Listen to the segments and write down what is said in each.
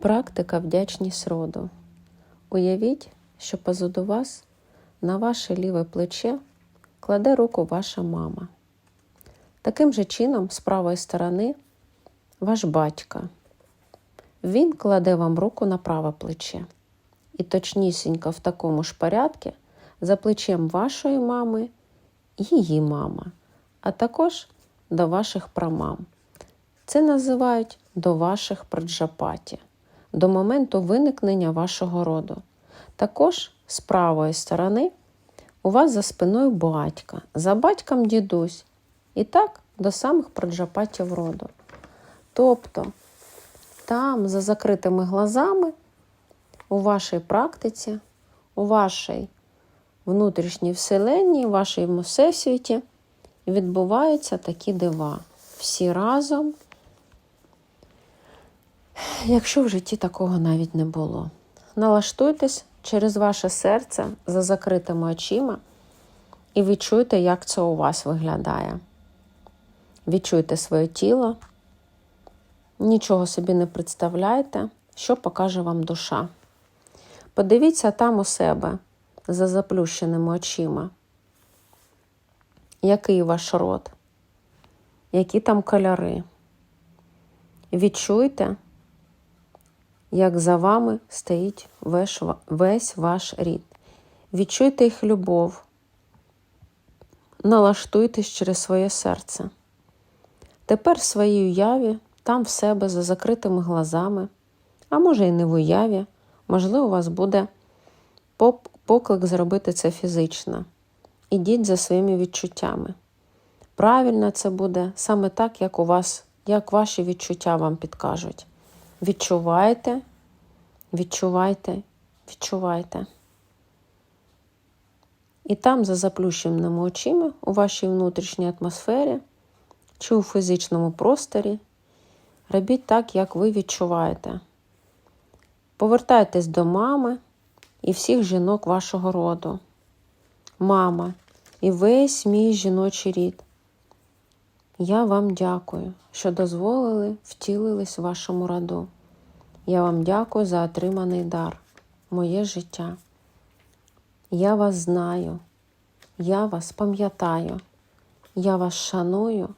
Практика вдячність роду. Уявіть, що позаду вас на ваше ліве плече кладе руку ваша мама. Таким же чином, з правої сторони, ваш батько. Він кладе вам руку на праве плече. І точнісінько в такому ж порядку за плечем вашої мами її мама, а також до ваших прамам. Це називають до ваших праджапаті, до моменту виникнення вашого роду. Також з правої сторони у вас за спиною батька, за батьком дідусь. І так до самих праджапатів роду. Тобто там, за закритими глазами, у вашій практиці, у вашій внутрішній вселенні, у вашому всесвіті відбуваються такі дива. Всі разом, якщо в житті такого навіть не було. Налаштуйтесь через ваше серце за закритими очима і відчуйте, як це у вас виглядає. Відчуйте своє тіло, нічого собі не представляйте, що покаже вам душа. Подивіться там у себе за заплющеними очима. Який ваш рот? Які там кольори? Відчуйте, як за вами стоїть весь, ваш рід. Відчуйте їх любов, налаштуйтесь через своє серце. Тепер в своїй уяві, там в себе за закритими глазами, а може і не в уяві, можливо, у вас буде поклик зробити це фізично. Ідіть за своїми відчуттями. Правильно це буде саме так, як у вас, як ваші відчуття вам підкажуть. Відчувайте, відчувайте, відчувайте. І там, за заплющеними очима, у вашій внутрішній атмосфері чи у фізичному просторі, робіть так, як ви відчуваєте. Повертайтесь до мами і всіх жінок вашого роду. Мама і весь мій жіночий рід. Я вам дякую, що дозволили втілились в вашому роду. Я вам дякую за отриманий дар, моє життя. Я вас знаю, я вас пам'ятаю, я вас шаную,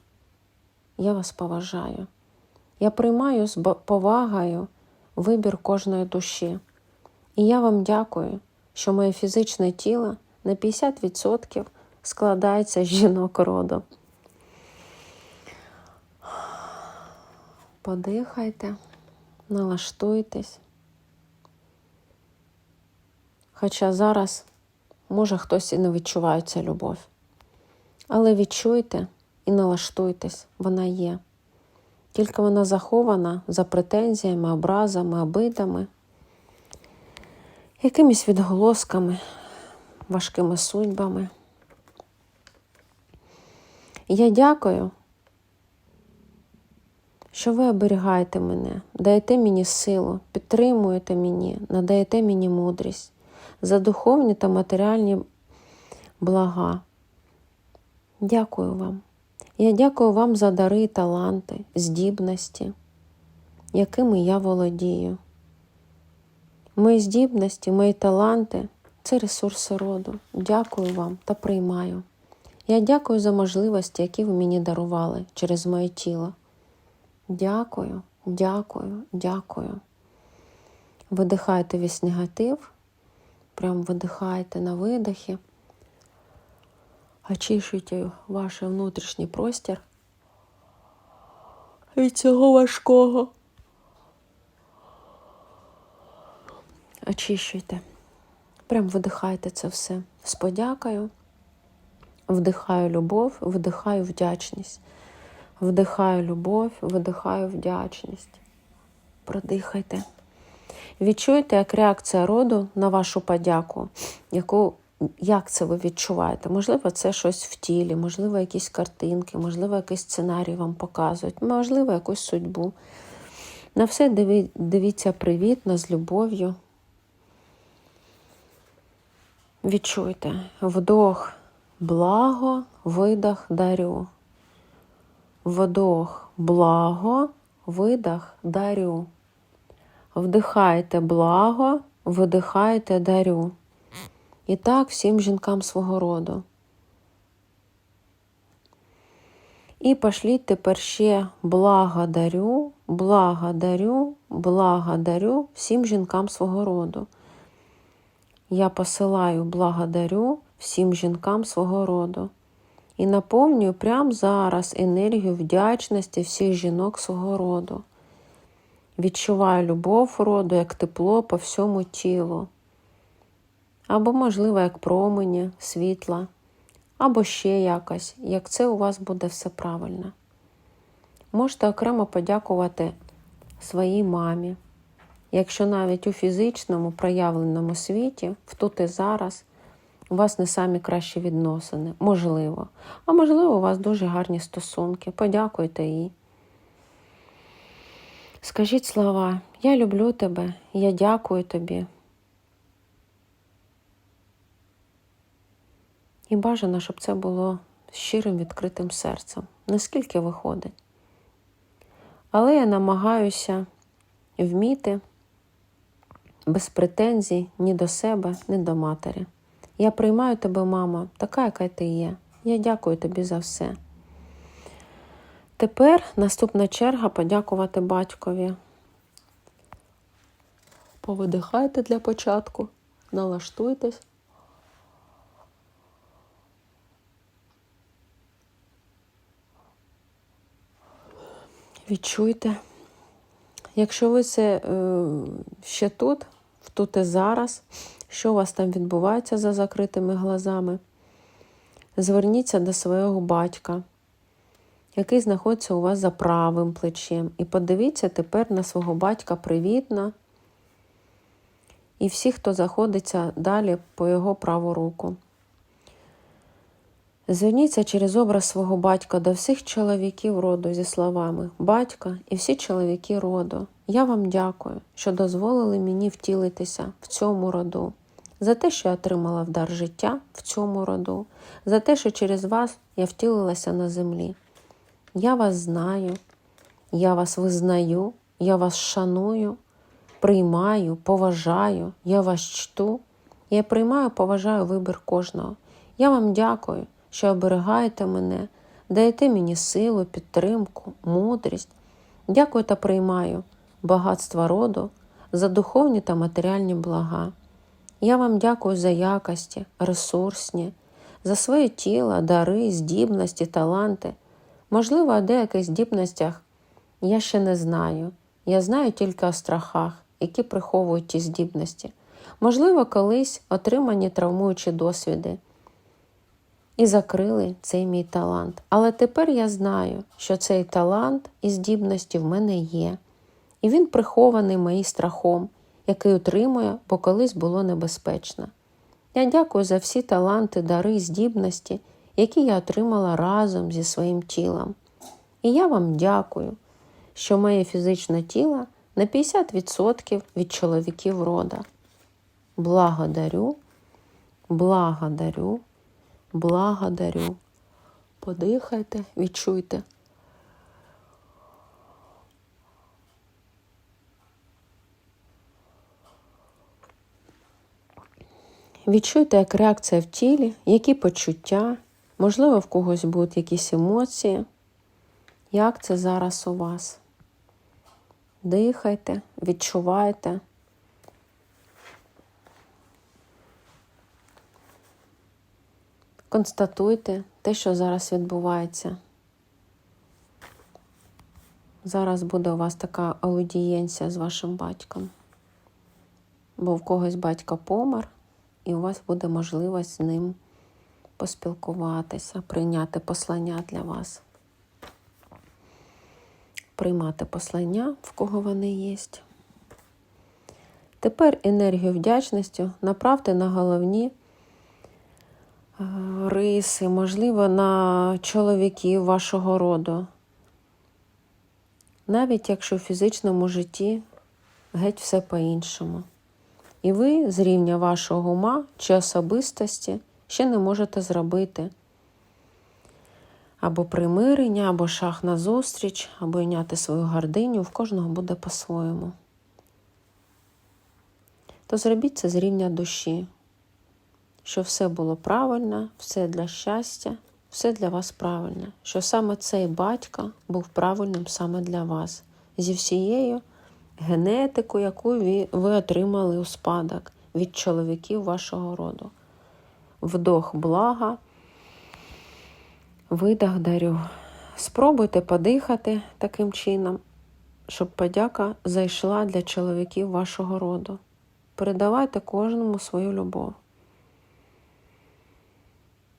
я вас поважаю. Я приймаю з повагою вибір кожної душі. І я вам дякую, що моє фізичне тіло на 50% складається з жінок роду. Подихайте, налаштуйтесь. Хоча зараз, може, хтось і не відчуває цю любов. Але відчуйте і налаштуйтесь, вона є. Тільки вона захована за претензіями, образами, обидами, якимись відголосками, важкими судьбами. Я дякую, що ви оберігаєте мене, даєте мені силу, підтримуєте мені, надаєте мені мудрість за духовні та матеріальні блага. Дякую вам. Я дякую вам за дари, таланти, здібності, якими я володію. Мої здібності, мої таланти це ресурси роду. Дякую вам та приймаю. Я дякую за можливості, які ви мені дарували через моє тіло. Дякую, дякую, дякую. Видихайте весь негатив, прям видихайте на видихі, очищуйте ваш внутрішній простір від цього важкого. Очищуйте. Прям видихайте це все з подякою. Вдихаю любов, вдихаю вдячність. Вдихаю любов, видихаю вдячність. Продихайте. Відчуйте, як реакція роду на вашу подяку, яку, як це ви відчуваєте? Можливо, це щось в тілі, можливо, якісь картинки, можливо, якийсь сценарій вам показують, можливо, якусь судьбу. На все дивіться привітно, з любов'ю. Відчуйте вдох, благо, видох, дарю. Вдох, благо, видох, дарю. Вдихайте благо, видихайте дарю. І так всім жінкам свого роду. І пошліть тепер ще благодарю, благодарю, благодарю всім жінкам свого роду. Я посилаю благодарю всім жінкам свого роду. І наповнюю прямо зараз енергію вдячності всіх жінок свого роду. Відчуваю любов роду, як тепло по всьому тілу. Або, можливо, як промені, світла, або ще якось, як це у вас буде все правильно. Можете окремо подякувати своїй мамі, якщо навіть у фізичному проявленому світі, в тут і зараз, у вас не самі кращі відносини, можливо. А можливо, у вас дуже гарні стосунки. Подякуйте їй. Скажіть слова, я люблю тебе, я дякую тобі. І бажано, щоб це було щирим відкритим серцем, наскільки виходить. Але я намагаюся вміти без претензій ні до себе, ні до матері. Я приймаю тебе, мама, така, яка ти є. Я дякую тобі за все. Тепер наступна черга подякувати батькові. Повидихайте для початку, налаштуйтесь. Відчуйте. Якщо ви це е, ще тут, тут і зараз, що у вас там відбувається за закритими глазами, зверніться до свого батька, який знаходиться у вас за правим плечем. І подивіться тепер на свого батька привітно. І всі, хто знаходиться далі по його праву руку. Зверніться через образ свого батька до всіх чоловіків роду зі словами Батька і всі чоловіки роду. Я вам дякую, що дозволили мені втілитися в цьому роду, за те, що я отримала вдар життя в цьому роду, за те, що через вас я втілилася на землі. Я вас знаю, я вас визнаю, я вас шаную, приймаю, поважаю, я вас чту. Я приймаю, поважаю вибір кожного. Я вам дякую що оберігаєте мене, даєте мені силу, підтримку, мудрість. Дякую та приймаю багатства роду за духовні та матеріальні блага. Я вам дякую за якості, ресурсні, за своє тіло, дари, здібності, таланти. Можливо, о деяких здібностях я ще не знаю. Я знаю тільки о страхах, які приховують ті здібності. Можливо, колись отримані травмуючі досвіди і закрили цей мій талант. Але тепер я знаю, що цей талант і здібності в мене є, і він прихований моїм страхом, який утримує, бо колись було небезпечно. Я дякую за всі таланти, дари, здібності, які я отримала разом зі своїм тілом. І я вам дякую, що моє фізичне тіло на 50% від чоловіків рода. Благодарю, благодарю благодарю. Подихайте, відчуйте. Відчуйте, як реакція в тілі, які почуття, можливо, в когось будуть якісь емоції. Як це зараз у вас? Дихайте, відчувайте. Констатуйте те, що зараз відбувається. Зараз буде у вас така аудієнція з вашим батьком. Бо в когось батько помер, і у вас буде можливість з ним поспілкуватися, прийняти послання для вас. Приймати послання, в кого вони є. Тепер енергію вдячності направте на головні риси, можливо, на чоловіків вашого роду. Навіть якщо в фізичному житті геть все по-іншому. І ви з рівня вашого ума чи особистості ще не можете зробити або примирення, або шах назустріч, або йняти свою гординю, в кожного буде по-своєму. то зробіть це з рівня душі, що все було правильно, все для щастя, все для вас правильне, що саме цей батько був правильним саме для вас, зі всією генетикою, яку ви отримали у спадок від чоловіків вашого роду. Вдох блага, видах дарю. Спробуйте подихати таким чином, щоб подяка зайшла для чоловіків вашого роду. Передавайте кожному свою любов.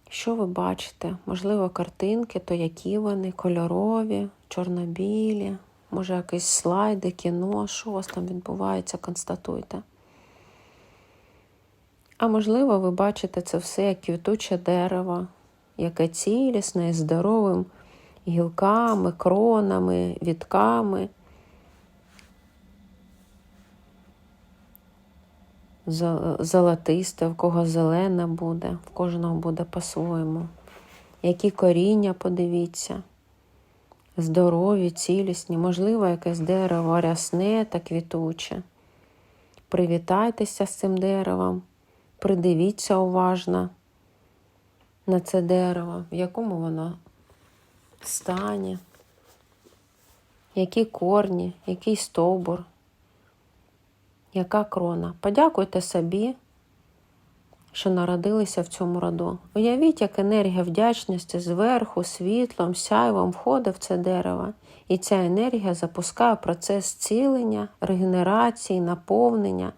Що ви бачите? Можливо, картинки, то які вони, кольорові, чорно-білі, може, якісь слайди, кіно, що у вас там відбувається, констатуйте. А можливо, ви бачите це все як квітуче дерево, яке цілісне і здоровим гілками, кронами, вітками. Золотисте, в кого зелене буде, в кожного буде по-своєму. Які коріння, подивіться. Здорові, цілісні, можливо, якесь дерево рясне та квітуче. Привітайтеся з цим деревом, придивіться уважно на це дерево, в якому воно стані, які корні, який стовбур, яка крона. Подякуйте собі, що народилися в цьому роду. Уявіть, як енергія вдячності зверху, світлом, сяйвом входить в це дерево, і ця енергія запускає процес зцілення, регенерації, наповнення.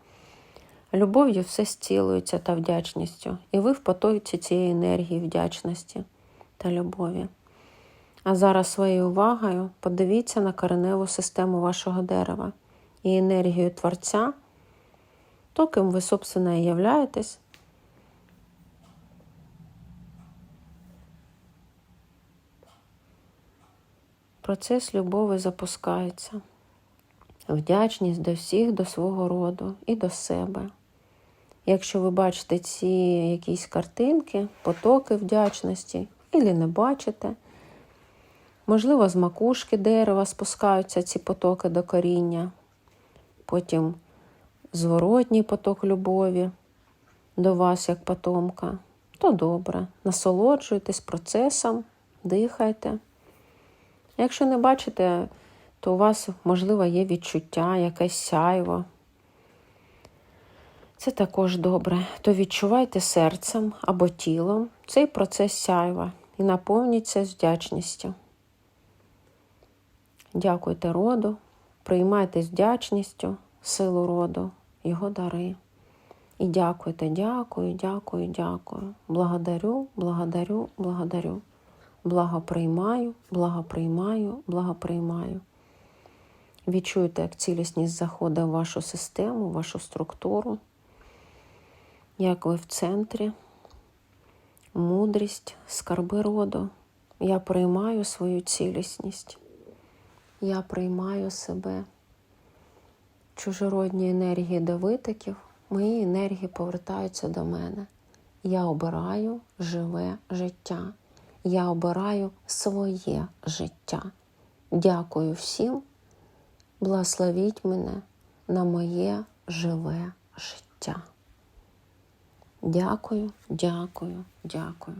Любов'ю все зцілується та вдячністю, і ви в потоці цієї енергії вдячності та любові. А зараз своєю увагою подивіться на кореневу систему вашого дерева і енергію Творця, то, ким ви, собственно, і являєтесь. Процес любові запускається. Вдячність до всіх, до свого роду і до себе. Якщо ви бачите ці якісь картинки, потоки вдячності, і не бачите, можливо, з макушки дерева спускаються ці потоки до коріння, потім зворотній поток любові до вас як потомка, то добре. Насолоджуйтесь процесом, дихайте. Якщо не бачите, то у вас, можливо, є відчуття, якесь сяйво. Це також добре. То відчувайте серцем або тілом цей процес сяйва і наповніться з вдячністю. Дякуйте роду, приймайте з вдячністю силу роду, його дари. І дякуйте, дякую, дякую, дякую. Благодарю, благодарю, благодарю. Благоприймаю, благоприймаю, благоприймаю. Відчуйте, як цілісність заходить в вашу систему, в вашу структуру, як ви в центрі, мудрість, скарби роду. Я приймаю свою цілісність. Я приймаю себе. Чужородні енергії до витоків, мої енергії повертаються до мене. Я обираю живе життя. Я обираю своє життя. Дякую всім. Благословіть мене на моє живе життя. Дякую, дякую, дякую.